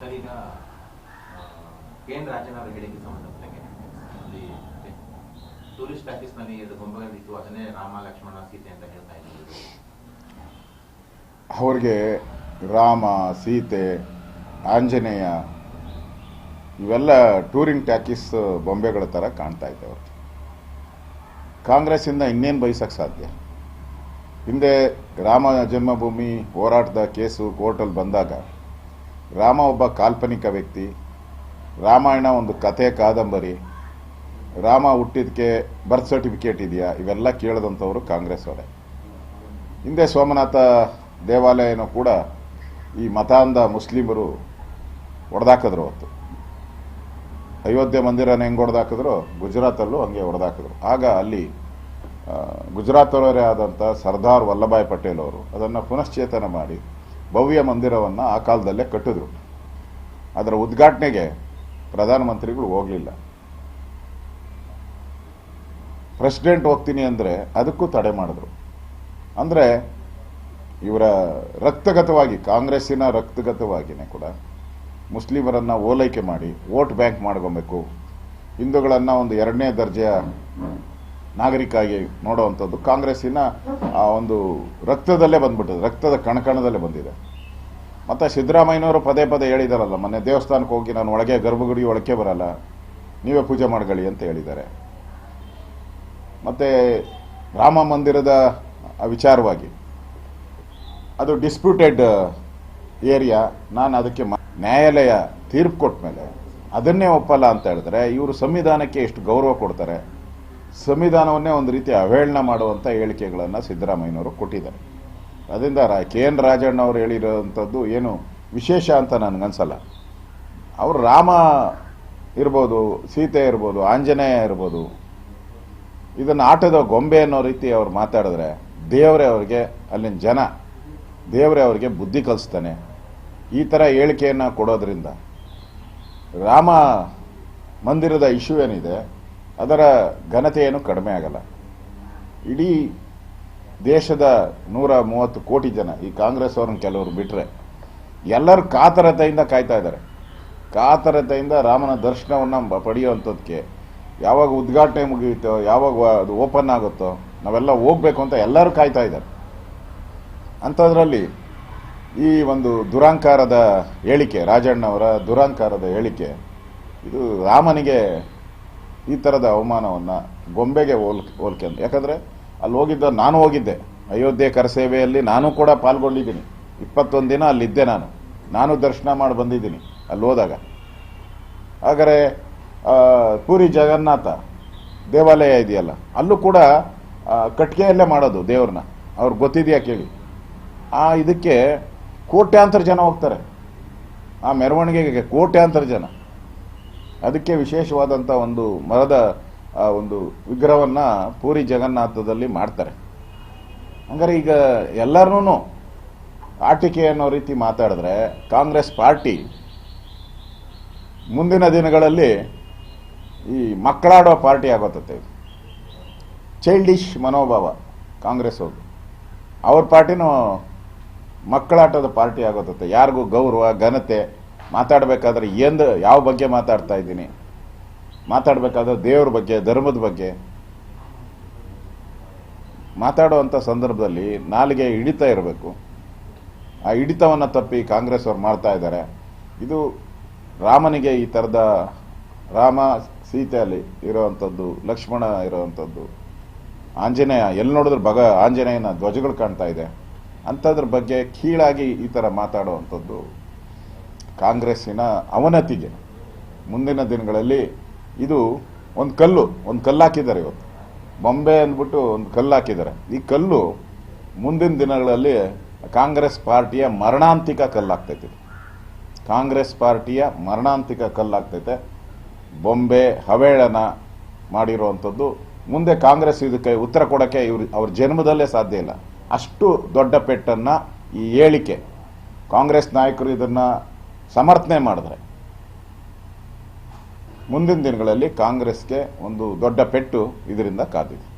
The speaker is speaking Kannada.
ಈಗ ಕೆ ಎನ್ ರಾಜನ್ ಅವರ ಹೇಳಿಕೆ ಸಂಬಂಧಪಟ್ಟಂಗೆ? ಅಲ್ಲಿ ಟೂರಿಸ್ಟ್ ಪ್ಯಾಕೇಜ್ನಲ್ಲಿ ಎರಡು ಗೊಂಬೆಗಳಿತ್ತು ಅದನ್ನೇ ರಾಮ ಲಕ್ಷ್ಮಣ ಸೀತೆ ಅಂತ ಹೇಳ್ತಾ ಇದ್ದೀವಿ ಅವ್ರಿಗೆ ರಾಮ, ಸೀತೆ, ಆಂಜನೇಯ, ಇವೆಲ್ಲ ಟೂರಿಂಗ್ ಟ್ಯಾಕಿಸ್ ಬೊಂಬೆಗಳ ಥರ ಕಾಣ್ತಾ ಇದೆ ಅವ್ರಿಗೆ. ಕಾಂಗ್ರೆಸ್ಸಿಂದ ಇನ್ನೇನು ಬಯಸಕ್ಕೆ ಸಾಧ್ಯ? ಹಿಂದೆ ರಾಮ ಜನ್ಮಭೂಮಿ ಹೋರಾಟದ ಕೇಸು ಕೋರ್ಟಲ್ಲಿ ಬಂದಾಗ ರಾಮ ಒಬ್ಬ ಕಾಲ್ಪನಿಕ ವ್ಯಕ್ತಿ. ರಾಮಾಯಣ ಒಂದು ಕಥೆ ಕಾದಂಬರಿ. ರಾಮ ಹುಟ್ಟಿದಕ್ಕೆ ಬರ್ತ್ ಸರ್ಟಿಫಿಕೇಟ್ ಇದೆಯಾ? ಇವೆಲ್ಲ ಕೇಳಿದಂಥವರು ಕಾಂಗ್ರೆಸ್ ಅವರೇ. ಹಿಂದೆ ಸೋಮನಾಥ ದೇವಾಲಯನೂ ಕೂಡ ಈ ಮತಾಂಧ ಮುಸ್ಲಿಮರು ಹೊಡೆದಾಕಿದ್ರು ಅವತ್ತು. ಅಯೋಧ್ಯೆ ಮಂದಿರನ ಹೆಂಗೆ ಹೊಡೆದಾಕಿದ್ರು ಗುಜರಾತಲ್ಲೂ ಹಂಗೆ ಹೊಡೆದಾಕಿದ್ರು ಆಗ ಅಲ್ಲಿ ಗುಜರಾತ್ ಗುಜರಾತವರೇ ಆದಂಥ ಸರ್ದಾರ್ ವಲ್ಲಭಾಯ್ ಪಟೇಲ್ ಅವರು ಅದನ್ನು ಪುನಶ್ಚೇತನ ಮಾಡಿ ಭವ್ಯ ಮಂದಿರವನ್ನು ಆ ಕಾಲದಲ್ಲೇ ಕಟ್ಟಿದ್ರು. ಅದರ ಉದ್ಘಾಟನೆಗೆ ಪ್ರಧಾನಮಂತ್ರಿಗಳು ಹೋಗಲಿಲ್ಲ. ಪ್ರೆಸಿಡೆಂಟ್ ಹೋಗ್ತೀನಿ ಅಂದರೆ ಅದಕ್ಕೂ ತಡೆ ಮಾಡಿದ್ರು. ಅಂದರೆ ಇವರ ರಕ್ತಗತವಾಗಿ, ಕಾಂಗ್ರೆಸ್ಸಿನ ರಕ್ತಗತವಾಗಿಯೇ ಕೂಡ ಮುಸ್ಲಿಮರನ್ನು ಓಲೈಕೆ ಮಾಡಿ, ವೋಟ್ ಬ್ಯಾಂಕ್ ಮಾಡ್ಕೊಬೇಕು. ಹಿಂದೂಗಳನ್ನು ಒಂದು ಎರಡನೇ ದರ್ಜೆಯ ನಾಗರಿಕಾಗಿ ನೋಡುವಂಥದ್ದು. ಕಾಂಗ್ರೆಸ್ಸಿನ ಆ ಒಂದು ರಕ್ತದಲ್ಲೇ ಬಂದ್ಬಿಟ್ಟಿದೆ. ರಕ್ತದ ಕಣಕಣದಲ್ಲೇ ಬಂದಿದೆ. ಮತ್ತು ಸಿದ್ದರಾಮಯ್ಯನವರು ಪದೇ ಪದೇ ಹೇಳಿದಾರಲ್ಲ, ಮೊನ್ನೆ ದೇವಸ್ಥಾನಕ್ಕೆ ಹೋಗಿ ನಾನು ಒಳಗೆ ಗರ್ಭಗುಡಿ ಒಳಕ್ಕೆ ಬರಲ್ಲ, ನೀವೇ ಪೂಜೆ ಮಾಡ್ಕೊಳ್ಳಿ ಅಂತ ಹೇಳಿದ್ದಾರೆ. ಮತ್ತು ರಾಮ ಮಂದಿರದ ವಿಚಾರವಾಗಿ, ಅದು ಡಿಸ್ಪ್ಯೂಟೆಡ್ ಏರಿಯಾ ನಾನು ಅದಕ್ಕೆ ನ್ಯಾಯಾಲಯ ತೀರ್ಪು ಕೊಟ್ಟ ಮೇಲೆ ಅದನ್ನೇ ಒಪ್ಪಲ್ಲ ಅಂತ ಹೇಳಿದ್ರೆ, ಇವರು ಸಂವಿಧಾನಕ್ಕೆ ಎಷ್ಟು ಗೌರವ ಕೊಡ್ತಾರೆ? ಸಂವಿಧಾನವನ್ನೇ ಒಂದು ರೀತಿ ಅವಹೇಳನ ಮಾಡುವಂಥ ಹೇಳಿಕೆಗಳನ್ನು ಸಿದ್ದರಾಮಯ್ಯನವರು ಕೊಟ್ಟಿದ್ದಾರೆ. ಅದರಿಂದ ರಾ, ಕೆ. ಎನ್. ರಾಜಣ್ಣ ಅವರು ಹೇಳಿರೋವಂಥದ್ದು ಏನು ವಿಶೇಷ ಅಂತ ನನಗನ್ಸಲ್ಲ. ಅವರು ರಾಮ ಇರ್ಬೋದು, ಸೀತೆ ಇರ್ಬೋದು, ಆಂಜನೇಯ ಇರ್ಬೋದು, ಇದನ್ನು ಆಟದ ಗೊಂಬೆ ಅನ್ನೋ ರೀತಿ ಅವ್ರು ಮಾತಾಡಿದ್ರೆ ದೇವರೇ ಅವ್ರಿಗೆ ಅಲ್ಲಿನ ಜನ, ದೇವರೇ ಅವ್ರಿಗೆ ಬುದ್ಧಿ ಕಲಿಸ್ತಾನೆ. ಈ ಥರ ಹೇಳಿಕೆಯನ್ನು ಕೊಡೋದ್ರಿಂದ ರಾಮ ಮಂದಿರದ ಇಶ್ಯೂ ಏನಿದೆ ಅದರ ಘನತೆಯನ್ನು ಕಡಿಮೆ ಆಗಲ್ಲ. ಇಡೀ ದೇಶದ ನೂರ ಮೂವತ್ತು ಕೋಟಿ ಜನ, ಈ ಕಾಂಗ್ರೆಸ್ ಅವ್ರನ್ನ ಕೆಲವರು ಬಿಟ್ಟರೆ ಎಲ್ಲರೂ ಕಾತರತೆಯಿಂದ ಕಾಯ್ತಾ ಇದ್ದಾರೆ. ಕಾತರತೆಯಿಂದ ರಾಮನ ದರ್ಶನವನ್ನು ಪಡೆಯುವಂಥದ್ದಕ್ಕೆ ಯಾವಾಗ ಉದ್ಘಾಟನೆ ಮುಗಿಯುತ್ತೋ, ಯಾವಾಗ ಅದು ಓಪನ್ ಆಗುತ್ತೋ, ನಾವೆಲ್ಲ ಹೋಗ್ಬೇಕು ಅಂತ ಎಲ್ಲರೂ ಕಾಯ್ತಾ ಇದ್ದಾರೆ. ಅಂಥದ್ರಲ್ಲಿ ಈ ಒಂದು ದುರಾಂಕಾರದ ಹೇಳಿಕೆ, ರಾಜಣ್ಣವರ ದುರಾಂಕಾರದ ಹೇಳಿಕೆ, ಇದು ರಾಮನಿಗೆ ಈ ಥರದ ಅವಮಾನವನ್ನು ಗೊಂಬೆಗೆ ಹೋಲ್, ಹೋಲ್ಕೆ ಯಾಕಂದರೆ ಅಲ್ಲಿ ಹೋಗಿದ್ದ, ನಾನು ಹೋಗಿದ್ದೆ. ಅಯೋಧ್ಯೆ ಕರಸೇವೆಯಲ್ಲಿ ನಾನು ಕೂಡ ಪಾಲ್ಗೊಂಡಿದ್ದೀನಿ. ಇಪ್ಪತ್ತೊಂದು ದಿನ ಅಲ್ಲಿದ್ದೆ ನಾನು. ನಾನು ದರ್ಶನ ಮಾಡಿ ಬಂದಿದ್ದೀನಿ ಅಲ್ಲಿ ಹೋದಾಗ. ಪುರಿ ಪೂರಿ ಜಗನ್ನಾಥ ದೇವಾಲಯ ಇದೆಯಲ್ಲ, ಅಲ್ಲೂ ಕೂಡ ಕಟ್ಟಿಗೆಯಲ್ಲೇ ಮಾಡೋದು ದೇವ್ರನ್ನ. ಅವ್ರಿಗೆ ಗೊತ್ತಿದೆಯಾ ಕೇಳಿ. ಆ, ಇದಕ್ಕೆ ಕೋಟ್ಯಾಂತರ ಜನ ಹೋಗ್ತಾರೆ. ಆ ಮೆರವಣಿಗೆಗೆ ಕೋಟ್ಯಾಂತರ ಜನ. ಅದಕ್ಕೆ ವಿಶೇಷವಾದಂಥ ಒಂದು ಮರದ ಒಂದು ವಿಗ್ರಹವನ್ನು ಪೂರಿ ಜಗನ್ನಾಥದಲ್ಲಿ ಮಾಡ್ತಾರೆ. ಹಂಗಾರೆ ಈಗ ಎಲ್ಲರನ್ನೂ ಆಟಿಕೆ ಅನ್ನೋ ರೀತಿ ಮಾತಾಡಿದ್ರೆ ಕಾಂಗ್ರೆಸ್ ಪಾರ್ಟಿ ಮುಂದಿನ ದಿನಗಳಲ್ಲಿ ಈ ಮಕ್ಕಳಾಡೋ ಪಾರ್ಟಿ ಆಗೋತತೆ. ಚೈಲ್ಡಿಶ್ ಮನೋಭಾವ ಕಾಂಗ್ರೆಸ್ ಅವರು ಅವ್ರ ಪಾರ್ಟಿನೂ ಮಕ್ಕಳಾಟದ ಪಾರ್ಟಿ ಆಗೋತತೆ. ಯಾರಿಗೂ ಗೌರವ, ಘನತೆ ಮಾತಾಡಬೇಕಾದ್ರೆ ಏನು ಯಾವ ಬಗ್ಗೆ ಮಾತಾಡ್ತಾ ಇದ್ದೀನಿ? ಮಾತಾಡಬೇಕಾದ್ರೆ ದೇವ್ರ ಬಗ್ಗೆ, ಧರ್ಮದ ಬಗ್ಗೆ. ಮಾತಾಡುವಂಥ ಸಂದರ್ಭದಲ್ಲಿ ನಾಲಿಗೆ ಹಿಡಿತ ಇರಬೇಕು. ಆ ಹಿಡಿತವನ್ನು ತಪ್ಪಿ ಕಾಂಗ್ರೆಸ್ ಅವ್ರು ಮಾಡ್ತಾ ಇದ್ದಾರೆ. ಇದು ರಾಮನಿಗೆ ಈ ಥರದ ರಾಮ ಸೀತೆಯಲ್ಲಿ ಇರೋವಂಥದ್ದು ಲಕ್ಷ್ಮಣ ಇರೋವಂಥದ್ದು ಆಂಜನೇಯ ಎಲ್ಲಿ ನೋಡಿದ್ರೆ ಬಗ ಆಂಜನೇಯನ ಧ್ವಜಗಳು ಕಾಣ್ತಾ ಇದೆ. ಅಂಥದ್ರ ಬಗ್ಗೆ ಕೀಳಾಗಿ ಈ ಥರ ಮಾತಾಡುವಂಥದ್ದು ಕಾಂಗ್ರೆಸ್ಸಿನ ಅವನತಿಗೆ ಮುಂದಿನ ದಿನಗಳಲ್ಲಿ ಇದು ಒಂದು ಕಲ್ಲು ಒಂದು ಕಲ್ಲು ಹಾಕಿದ್ದಾರೆ ಇವತ್ತು. ಬೊಂಬೆ ಅಂದ್ಬಿಟ್ಟು ಒಂದು ಕಲ್ಲು ಹಾಕಿದ್ದಾರೆ. ಈ ಕಲ್ಲು ಮುಂದಿನ ದಿನಗಳಲ್ಲಿ ಕಾಂಗ್ರೆಸ್ ಪಾರ್ಟಿಯ ಮರಣಾಂತಿಕ ಕಲ್ಲಾಗ್ತೈತೆ ಕಾಂಗ್ರೆಸ್ ಪಾರ್ಟಿಯ ಮರಣಾಂತಿಕ ಕಲ್ಲಾಗ್ತೈತೆ ಬೊಂಬೆ ಹವೇಳನ ಮಾಡಿರುವಂಥದ್ದು. ಮುಂದೆ ಕಾಂಗ್ರೆಸ್ ಇದಕ್ಕೆ ಉತ್ತರ ಕೊಡೋಕ್ಕೆ ಇವ್ರು, ಅವ್ರ ಜನ್ಮದಲ್ಲೇ ಸಾಧ್ಯ ಇಲ್ಲ. ಅಷ್ಟು ದೊಡ್ಡ ಪೆಟ್ಟನ್ನು ಈ ಹೇಳಿಕೆ. ಕಾಂಗ್ರೆಸ್ ನಾಯಕರು ಇದನ್ನು ಸಮರ್ಥನೆ ಮಾಡಿದ್ರೆ. ಮುಂದಿನ ದಿನಗಳಲ್ಲಿ ಕಾಂಗ್ರೆಸ್ಗೆ ಒಂದು ದೊಡ್ಡ ಪೆಟ್ಟು ಇದರಿಂದ ಕಾದಿದೆ.